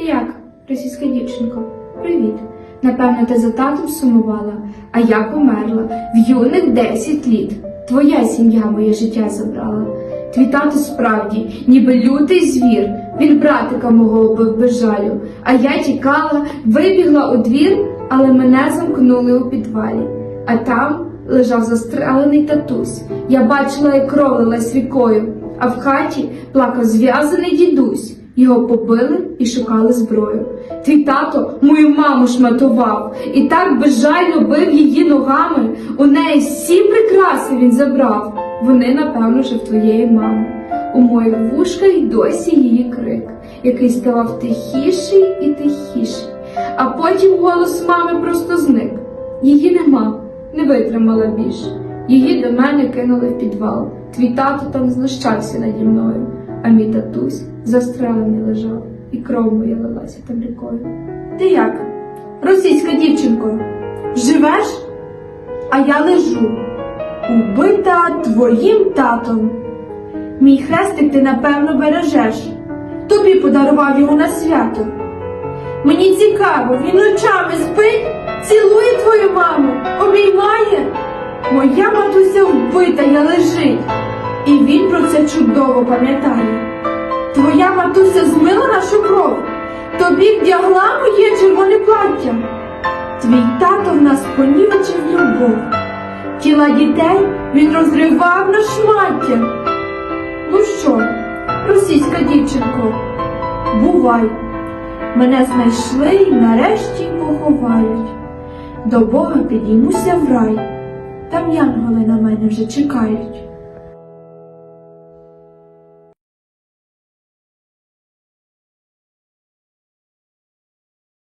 як, російська дівчинко? Привіт. Напевно, ти за татом сумувала, а я померла в юних 10 літ. Твоя сім'я моє життя забрала. Твій тато справді, ніби лютий звір. Він братика мого убив без жалю. А я тікала, вибігла у двір, але мене замкнули у підвалі. А там лежав застрелений татусь. Я бачила, як кров лилась рікою, а в хаті плакав зв'язаний дідусь. Його побили і шукали зброю. Твій тато мою маму шматував і так безжально бив її ногами. У неї всі прикраси він забрав. Вони, напевно, вже в твоєї мами. У моїх вушках й досі її крик, який ставав тихіший і тихіший. А потім голос мами просто зник. Її нема, не витримала більше. Її до мене кинули в підвал. Твій тато там знущався наді мною, а мій татусь застрелений лежав, і кров моя лилася там рікою. Ти як? Російська дівчинко, живеш? А я лежу, убита твоїм татом. Мій хрестик ти напевно бережеш. Тобі подарував його на свято. Мені цікаво, він ночами спить, цілує твою маму, обіймає. Моя матуся вбита я лежить, і він про це пам'ятає. Твоя матуся змила нашу кров, тобі вдягла моє червоне плаття. Твій тато в нас понівечив любов. Тіла дітей він розривав на шмаття. Ну що, російська дівчинко, бувай. Мене знайшли і нарешті поховають. До Бога підіймуся в рай. Там янголи на мене вже чекають.